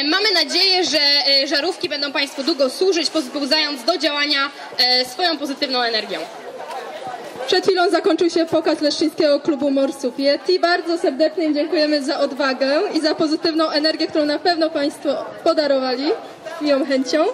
E, Mamy nadzieję, że e, żarówki będą Państwu długo służyć, pozbudzając do działania e, swoją pozytywną energią. Przed chwilą zakończył się pokaz Leszczyńskiego Klubu Morsów Yeti. Bardzo serdecznie im dziękujemy za odwagę i za pozytywną energię, którą na pewno Państwo podarowali miłą chęcią.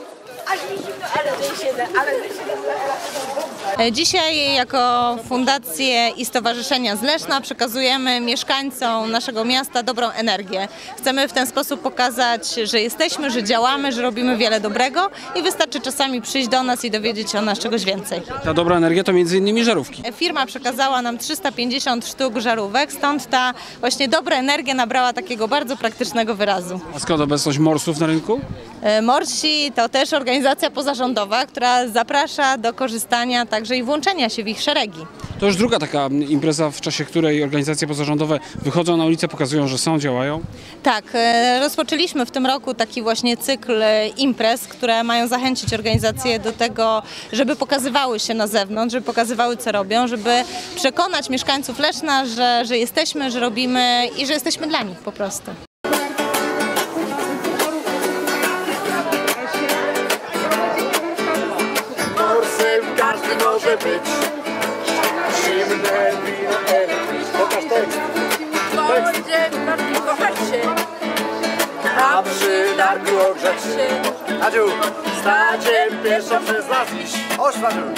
E, Dzisiaj jako Fundacje i Stowarzyszenia z Leszna przekazujemy mieszkańcom naszego miasta dobrą energię. Chcemy w ten sposób pokazać, że jesteśmy, że działamy, że robimy wiele dobrego i wystarczy czasami przyjść do nas i dowiedzieć się o nas czegoś więcej. Ta dobra energia to między innymi żarówki. E, Firma przekazała nam 350 sztuk żarówek, stąd ta właśnie dobra energia nabrała takiego bardzo praktycznego wyrazu. A skąd obecność morsów na rynku? E, Morsi to też organizacja pozarządowa, która zaprasza do korzystania także i włączenia się w ich szeregi. To już druga taka impreza, w czasie której organizacje pozarządowe wychodzą na ulicę, pokazują, że są, działają. Tak, e, rozpoczęliśmy w tym roku taki właśnie cykl e, imprez, które mają zachęcić organizacje do tego, żeby pokazywały się na zewnątrz, żeby pokazywały co robią, żeby przekonać mieszkańców Leszna, że, że jesteśmy, że robimy i że jesteśmy dla nich po prostu. Może być Zimne wino elektryk Pokaż tekst. Będzie każdy kochać się, A przy darku ogrzać się. Adziu, stacie pierwsza przez nas iść Adziu